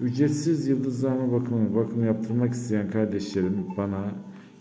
Ücretsiz yıldızlama bakımı, bakım yaptırmak isteyen kardeşlerim bana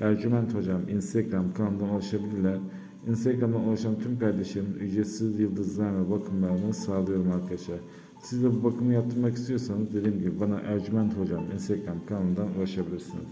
Ercüment Hocam Instagram kanalından ulaşabilirler. Instagram'dan ulaşan tüm kardeşlerim ücretsiz yıldızlama bakımlarını sağlıyorum arkadaşlar. Siz de bu bakımı yaptırmak istiyorsanız dediğim gibi bana Ercüment Hocam Instagram kanalından ulaşabilirsiniz.